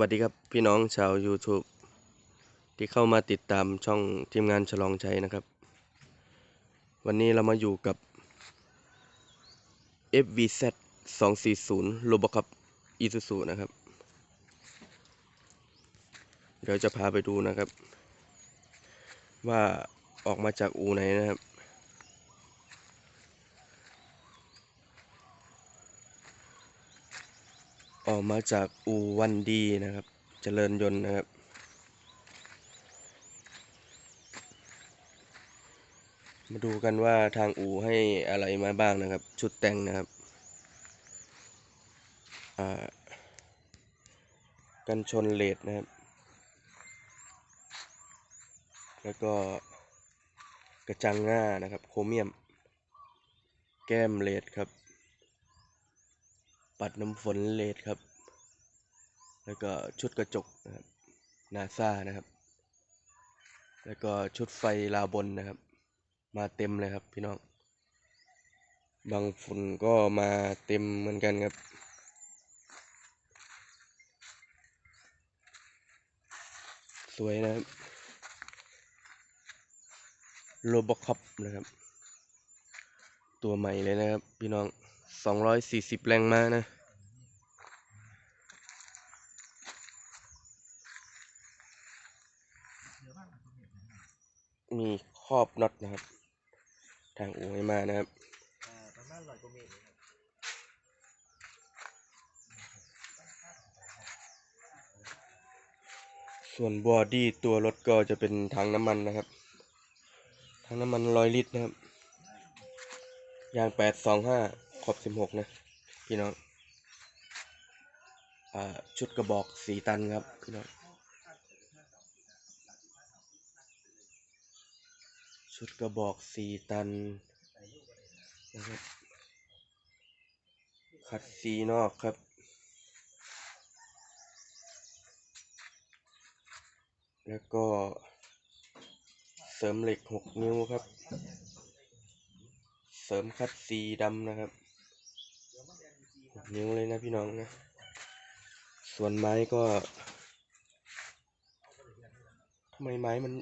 วัสดีครับพี่น้องชาว YouTube ที่เข้ามาติดตามช่องทีมงานฉลองชัยนะครับ วันนี้เรามาอยู่กับ FVZ 240 Robocop Isuzu นะครับ เดี๋ยวจะพาไปดูนะครับ ว่าออกมาจากอูไหนนะครับ ออกมาจากอูวันดีนะครับ เจริญยนต์นะครับ มาดูกันว่าทางอูให้อะไรมาบ้างนะครับ ชุดแต่งนะครับกันชนเลดนะครับ แล้วก็กระจังง่านะครับ โครเมียม แก้มเลดครับ ปัดน้ำฝนเลดครับ แล้วก็ชุดกระจกนะครับนาซานะครับ แล้วก็ชุดไฟลาบนนะครับ มาเต็มเลยครับพี่น้อง บางฝุ่นก็มาเต็มเหมือนกันครับสวยนะครับโรบอคอปนะครับ ตัวใหม่เลยนะครับ พี่น้อง 240แรงม้านะ มีครอบน็อตนะครับ ทางอูให้มานะครับอ่าประมาณร้อยกว่าเมตรเลยครับส่วนบอดี้ตัวรถก็จะเป็นถังน้ำมันนะครับถังน้ำมันร้อยลิตรนะครับยางแปดสองห้า ขอบสิบหกนะ พี่น้องอชุดกระบอกสีตันครับ พี่น้อง ชุดกระบอกสีตันนะครับขัดสีนอกครับแล้วก็เสริมเหล็กหกนิ้วครับ เสริมคัดสีดำนะครับ นิ้วเลยนะพี่น้องนะ ส่วนไม้ก็ทำไมไม้มัน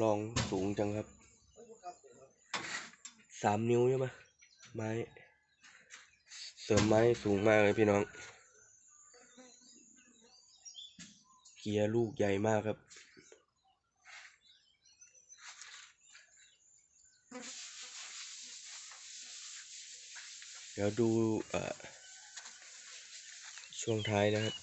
รองสูงจังครับ สามนิ้วใช่ไหมไม้ เสริมไม้สูงมากเลยพี่น้อง เกียร์ลูกใหญ่มากครับ ดี๋ยวดูช่วงท้ายนะครับ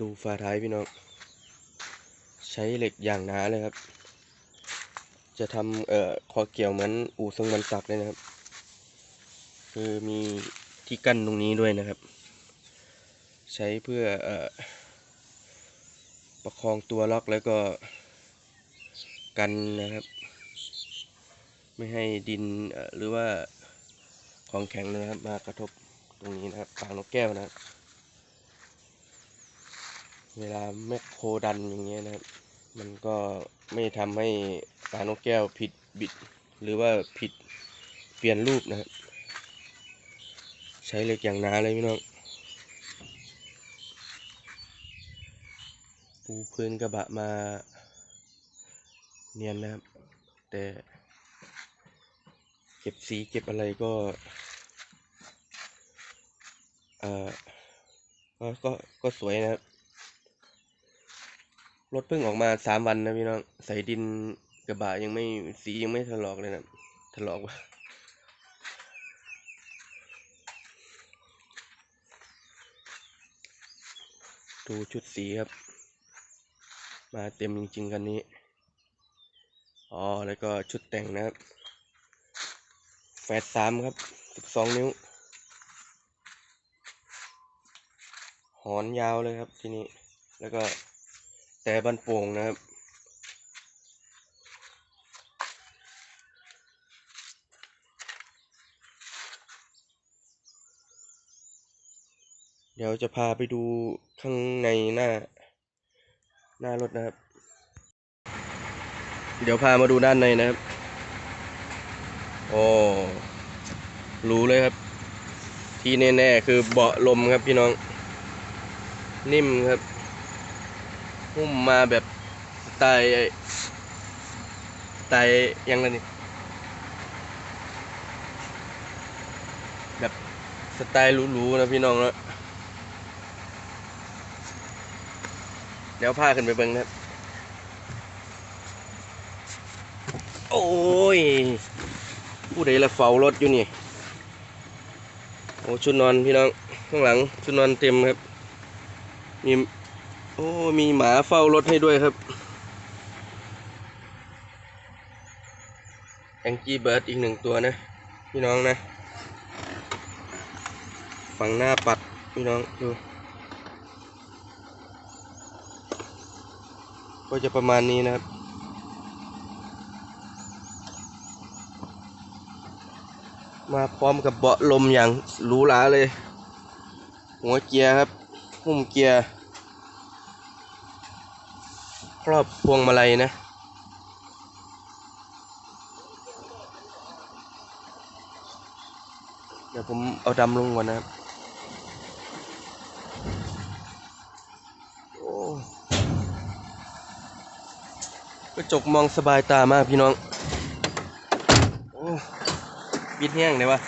ดูฝาท้ายพี่น้อง ใช้เหล็กอย่างหนาเลยครับ จะทำเอ่อคอเกี่ยวเหมือนอู่ทรงมันสักเลยนะครับ คือมีที่กั้นตรงนี้ด้วยนะครับ ใช้เพื่ออประคองตัวล็อกแล้วก็กันนะครับ ไม่ให้ดินหรือว่าของแข็งนะครับ มากระทบตรงนี้นะครับปากนกแก้วนะครับ เวลาแมคโครดันอย่างเงี้ยนะครับ มันก็ไม่ทำให้ปลานกแก้วผิดบิด หรือว่าผิดเปลี่ยนรูปนะครับ ใช้เหล็กอย่างหนาเลยพี่น้องปูพื้นกระบะมาเนียนนะครับ แต่ ก็บสีเก็บอะไรก็เอ่อก็ก็ก็สวยนะครับรถเพิ่งออกมาสามวันนะพี่น้องใส่ดินกระบะยังไม่สียังไม่ถลอกเลยนะถลอกวะดูชุดสีครับ มาเต็มจริงๆคันนี้ อ๋อ แล้วก็ชุดแต่งนะครับ แฟดสามครับสิบสองนิ้ว หอนยาวเลยครับที่นี้ แล้วก็แต่บันโป่งนะครับ เดี๋ยวจะพาไปดูข้างในหน้า หน้ารถนะครับ เดี๋ยวพามาดูด้านในนะครับ โอ้รู้เลยครับ ที่แน่ๆคือเบาะลมครับพี่น้อง นิ่มครับ หุ้มมาแบบไตล์สไตล์ยังไงนี่แบบสไตล์หรูๆนะพี่น้องนะเดี๋ยวพาขึ้นไปเบิ่งนะครับ โอ้ย ผู้ใดละเฝ้ารถอยู่นี่ โอ้ชุดนอนพี่น้องข้างหลังชุดนอนเต็มครับ มีโอ้มีหมาเฝ้ารถให้ด้วยครับแองกี้เบิร์ดอีกหนึ่งตัวนะ พี่น้องนะ ฝั่งหน้าปัดพี่น้องดูก็จะประมาณนี้นะครับ มาพร้อมกับเบาะลมอย่างหรูหราเลย หัวเกียร์ครับหุ้มเกียร์ครอบพวงมาลัยนะ เดี๋ยวผมเอาดำลงก่อนนะครับกระจกมองสบายตามากพี่น้อง โอ้ บิดแห้งเลยวะ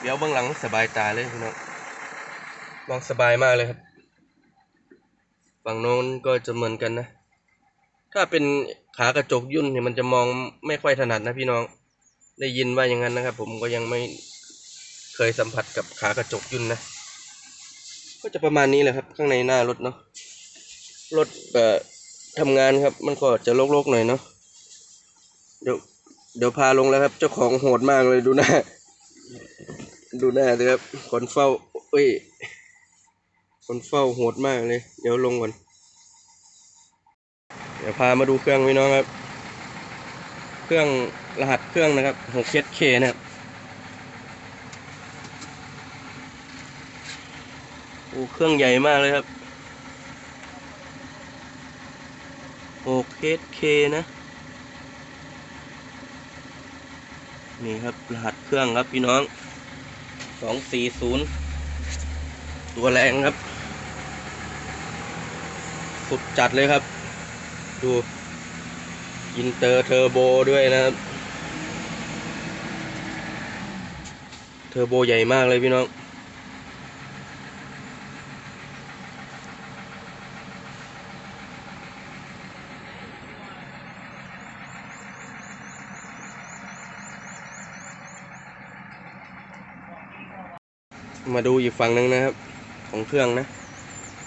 เดี๋ยวเบื้องหลังสบายตาเลยพี่น้องมองสบายมากเลยครับ ฝั่งโน้นก็จะเหมือนกันนะ ถ้าเป็นขากระจกยุ่นเนี่ยมันจะมองไม่ค่อยถนัดนะพี่น้อง ได้ยินว่าอย่างนั้นนะครับ ผมก็ยังไม่เคยสัมผัสกับขากระจกยุ่นนะ ก็จะประมาณนี้แหละครับ ข้างในหน้ารถเนาะ รถเอ่อทำงานครับ มันก็จะโลกๆหน่อยเนาะ เดี๋ยวเดี๋ยวพาลงแล้วครับ เจ้าของโหดมากเลยดูหน้า ดูหน้าเลยครับคนเฝ้าเอ้ยคนเฝ้าโหดมากเลย เดี๋ยวลงก่อนเดี๋ยวพามาดูเครื่องพี่น้องครับ เครื่องรหัสเครื่องนะครับ6 k นะครับ โอ้เครื่องใหญ่มากเลยครับ6 k นะ นี่ครับรหัสเครื่องครับพี่น้องสองสี่ศูนย์ตัวแรงครับ สุดจัดเลยครับ ดูอินเตอร์เทอร์โบด้วยนะครับ เทอร์โบใหญ่มากเลยพี่น้อง มาดูอีกฝั่งหนึ่งนะครับ ของเครื่องนะ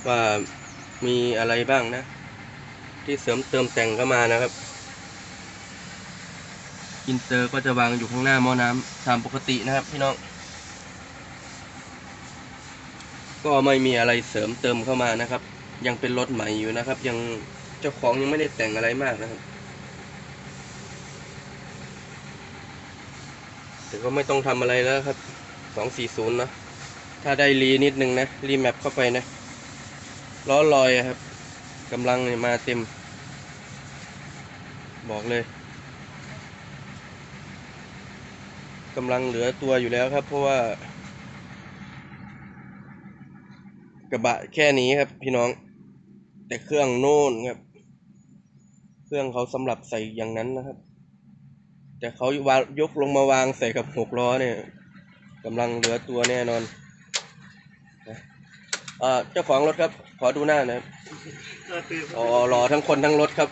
ว่ามีอะไรบ้างนะ ที่เสริมเติมแต่งเข้ามานะครับ อินเตอร์ก็จะวางอยู่ข้างหน้าหม้อน้ำตามปกตินะครับพี่น้อง ก็ไม่มีอะไรเสริมเติมเข้ามานะครับ ยังเป็นรถใหม่อยู่นะครับ ยังเจ้าของยังไม่ได้แต่งอะไรมากนะครับแต่ก็ไม่ต้องทำอะไรแล้วครับสองสี่ศูนย์นะ ถ้าได้รีนิดนึงนะ รีแมปเข้าไปนะล้อลอยครับกำลังมาเต็ม บอกเลยกำลังเหลือตัวอยู่แล้วครับ เพราะว่า กระบะแค่นี้ครับ พี่น้อง แต่เครื่องโน่นครับ เครื่องเขาสำหรับใส่อย่างนั้นนะครับ แต่เขาวายกลงมาวางใส่กับหกล้อเนี่ยกำลังเหลือตัวแน่นอน อ่าเจ้าของรถครับ ขอดูหน้าหนะครับก็ตื่นอ๋อรอทั้งคนทั้งรถครับ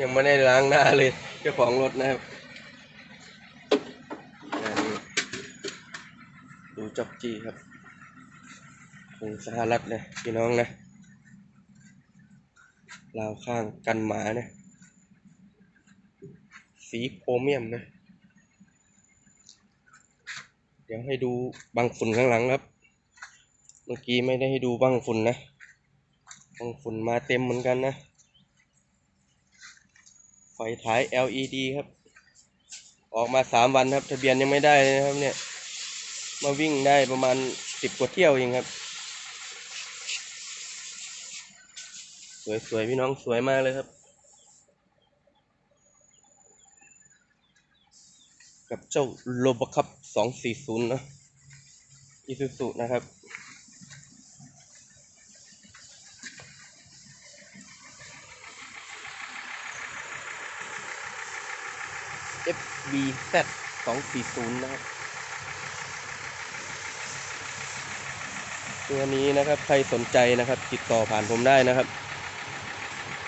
ยังไม่ได้ล้างหน้าเลย เจ้าของรถนะครับดูจอกจี้ครับของสหรัฐนะพี่น้องนะราวข้างกันหมาเนี่ยสีโครเมียมนะ เดี๋ยวให้ดูบางฝุ่นข้างหลังครับ เมื่อกี้ไม่ได้ให้ดูบ้างฝุ่นนะบ้างฝุ่นมาเต็มเหมือนกันนะ ไฟท้าย LED ครับ ออกมาสามวันครับ ทะเบียนยังไม่ได้เลยนะครับเนี่ย มาวิ่งได้ประมาณสิบกว่าเที่ยวเองครับ สวยๆ พี่น้องสวยมากเลยครับ กับเจ้าโลบคับ240นย์นะอีซูซุนะครับ FBZ 240นะครับ ตัวนี้นะครับใครสนใจนะครับ ติดต่อผ่านผมได้นะครับ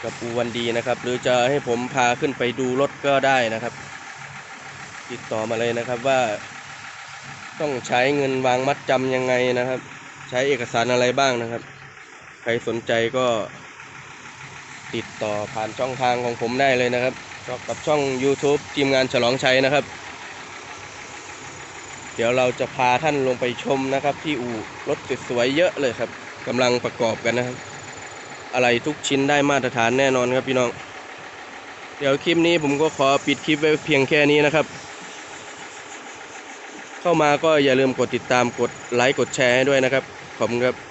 กับปูวันดีนะครับ หรือจะให้ผมพาขึ้นไปดูรถก็ได้นะครับ ติดต่อมาเลยนะครับว่า ต้องใช้เงินวางมัดจำยังไงนะครับ ใช้เอกสารอะไรบ้างนะครับ ใครสนใจก็ติดต่อผ่านช่องทางของผมได้เลยนะครับ กับช่อง YouTube ทีมงานฉลองชัยนะครับ เดี๋ยวเราจะพาท่านลงไปชมนะครับ ที่อู่รถสวยๆเยอะเลยครับกำลังประกอบกันนะครับ อะไรทุกชิ้นได้มาตรฐานแน่นอนครับพี่น้อง เดี๋ยวคลิปนี้ผมก็ขอปิดคลิปไว้เพียงแค่นี้นะครับ เข้ามาก็อย่าลืมกดติดตามกดไลค์กดแชร์ให้ด้วยนะครับขอบคุณครับ